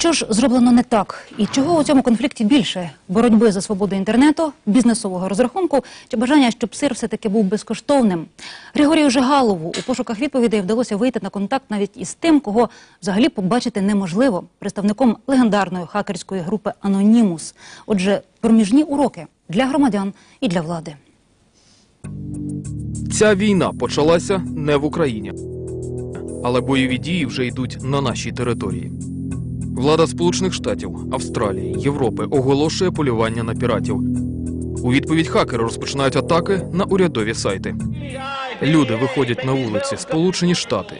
Що ж зроблено не так? І чого у цьому конфлікті більше? Боротьби за свободу інтернету, бізнесового розрахунку чи бажання, щоб сир все-таки був безкоштовним? Григорію Жигалову у пошуках відповідей вдалося вийти на контакт навіть із тим, кого взагалі побачити неможливо, представником легендарної хакерської групи Анонімус. Отже, проміжні уроки для громадян і для влади. Ця війна почалася не в Україні, але бойові дії вже йдуть на нашій території. Влада Сполучених Штатів, Австралії, Європи оголошує полювання на піратів. У відповідь хакери розпочинають атаки на урядові сайти. Люди виходять на вулиці Сполучені Штати,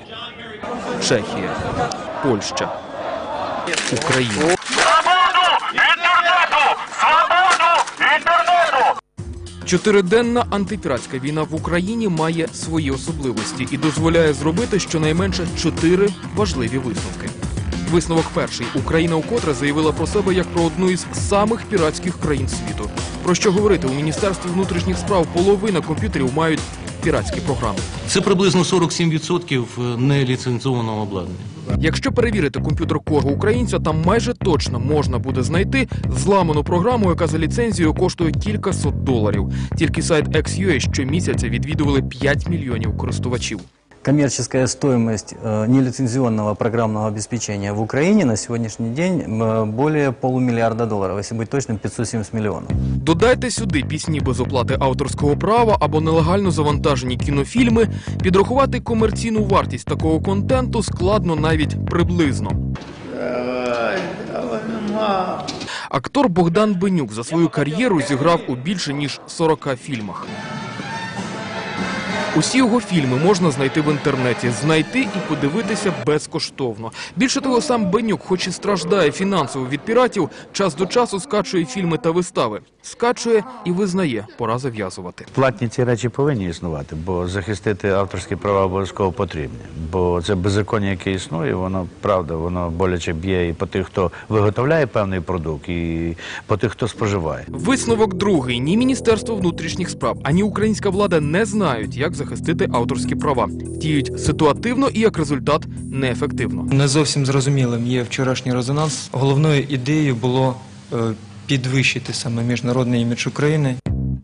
Чехія, Польща, Україна. Свободу інтернету! Свободу інтернету! Чотириденна антипіратська війна в Україні має свої особливості і дозволяє зробити щонайменше чотири важливі висновки. Висновок перший: Україна вкотре заявила про себе як про одну із самих піратських країн світу. Про що говорити у міністерстві внутрішніх справ половина комп'ютерів мають піратські програми. Це приблизно 47% неліцензованого обладнання. Якщо перевірити комп'ютер кожного українця, там майже точно можна буде знайти зламану програму, яка за ліцензією коштує кількасот доларів. Тільки сайт XUA щомісяця відвідували 5 мільйонів користувачів Коммерческая стоимость э, нелицензионного программного обеспечения в Украине на сегодняшний день э, более полумиллиарда долларов, если быть точным, 570 миллионов. Додайте сюди пісні без оплати авторського права або нелегально завантажені кінофільми. Підрахувати комерційну вартість такого контенту складно навіть приблизно. Актор Богдан Бенюк за свою кар'єру зіграв у більше ніж 40 фільмах. Усі його фільми можна знайти в інтернеті, знайти і подивитися безкоштовно. Більше того, сам Бенюк, хоч і страждає фінансово від піратів, час до часу скачує фільми та вистави. Скачує і визнає, пора зав'язувати. Платні ці речі повинні існувати, бо захистити авторські права обов'язково потрібні. Бо це беззаконня, яке існує, воно правда, воно боляче б'є і по тих, хто виготовляє певний продукт, і по тих, хто споживає. Висновок другий: ні Міністерство внутрішніх справ, ані українська влада не знають, як захистити авторські права. Діють ситуативно і як результат неефективно. Не зовсім зрозумілим є вчорашній резонанс. Головною ідеєю було е, підвищити саме міжнародний імідж України.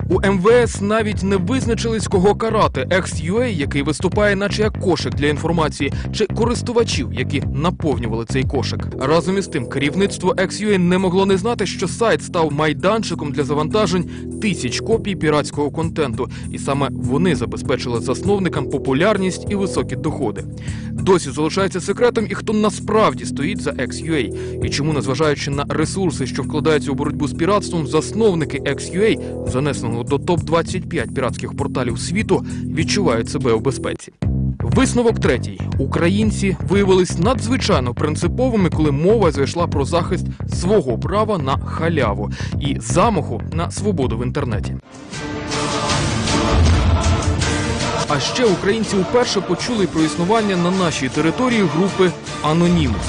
У МВС навіть не визначились, кого карати XUA, який виступає, наче як кошик для інформації, чи користувачів, які наповнювали цей кошик. Разом із тим, керівництво XUA не могло не знати, що сайт став майданчиком для завантажень тисяч копій піратського контенту, і саме вони забезпечили засновникам популярність і високі доходи. Досі залишається секретом, і хто насправді стоїть за XUA, і чому, незважаючи на ресурси, що вкладаються у боротьбу з піратством, засновники XUA, занесеного до топ 25 піратських порталів світу, відчувають себе у безпеці. Висновок третій: українці виявились надзвичайно принциповими, коли мова зайшла про захист свого права на халяву і замаху на свободу в інтернеті. А ще українці вперше почули про існування на нашій території групи Анонімус.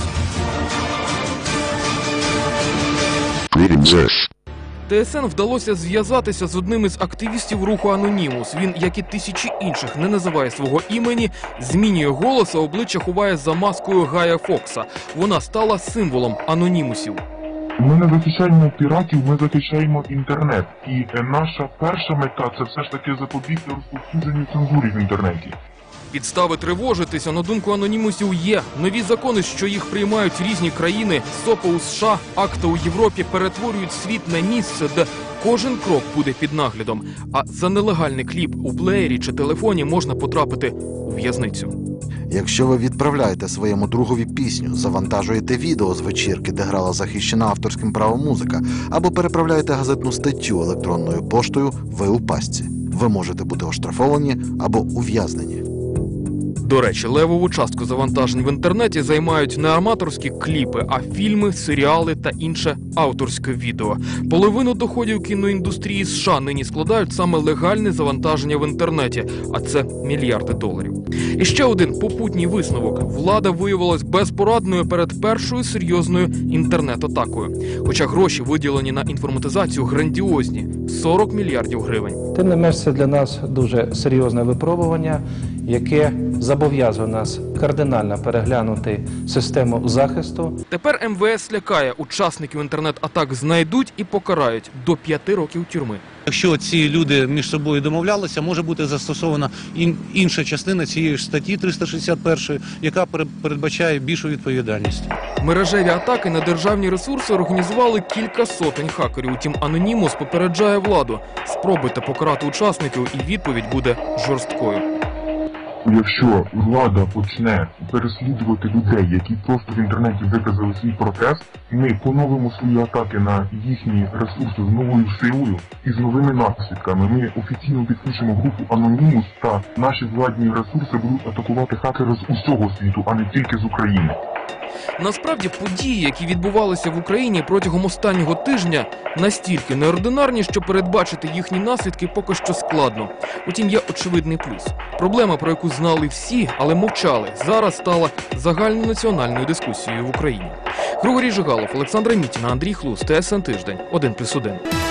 ТСН вдалося зв'язатися з одним із активістів руху Анонімус. Він, як і тисячі інших, не називає свого імені, змінює голос, а обличчя ховає за маскою Гая Фокса. Вона стала символом анонімусів. Ми не захищаємо піратів, ми захищаємо інтернет. І е, наша перша мета це все ж таки запобігти розповсюдженню цензурі в інтернеті. Підстави тривожитися, на думку анонімусів, є. Нові закони, що їх приймають різні країни, СОПа у США, акта у Європі перетворюють світ на місце, де кожен крок буде під наглядом. А за нелегальний кліп у плеєрі чи телефоні можна потрапити у в'язницю. Якщо ви відправляєте своєму другові пісню, завантажуєте відео з вечірки, де грала захищена авторським правом музика, або переправляєте газетну статтю електронною поштою, ви у пастці. Ви можете бути оштрафовані або ув'язнені. До речі, левову частку завантажень в інтернеті займають не аматорські кліпи, а фільми, серіали та інше авторське відео. Половину доходів кіноіндустрії США нині складають саме легальне завантаження в інтернеті, а це мільярди доларів. І ще один попутній висновок: влада виявилась безпорадною перед першою серйозною інтернет-атакою. Хоча гроші виділені на інформатизацію грандіозні 40 мільярдів гривень. Тим не менш, це для нас дуже серйозне випробування, яке зобов'язує нас кардинально переглянути систему захисту Тепер МВС лякає учасників інтернет-атак знайдуть і покарають до п'яти років тюрми. Якщо ці люди між собою домовлялися, може бути застосована ін- інша частина цієї ж статті 361, яка пере- передбачає більшу відповідальність. Мережеві атаки на державні ресурси організували кілька сотень хакерів. Утім, анонімус попереджає владу. Спробуйте покарати учасників, і відповідь буде жорсткою. Якщо влада почне переслідувати людей, які просто в інтернеті виказали свій протест, ми поновимо свої атаки на їхні ресурси з новою силою і з новими наслідками. Ми офіційно підпишемо групу Анонімус та наші владні ресурси будуть атакувати хакери з усього світу, а не тільки з України. Насправді події, які відбувалися в Україні протягом останнього тижня, настільки неординарні, що передбачити їхні наслідки поки що складно. Утім, є очевидний плюс. Проблема, про яку знали всі, але мовчали, зараз стала загальнонаціональною дискусією в Україні. Григорій Жигалов, Олександра Мітіна, Андрій Хлус, ТСН Тиждень, 1+,1.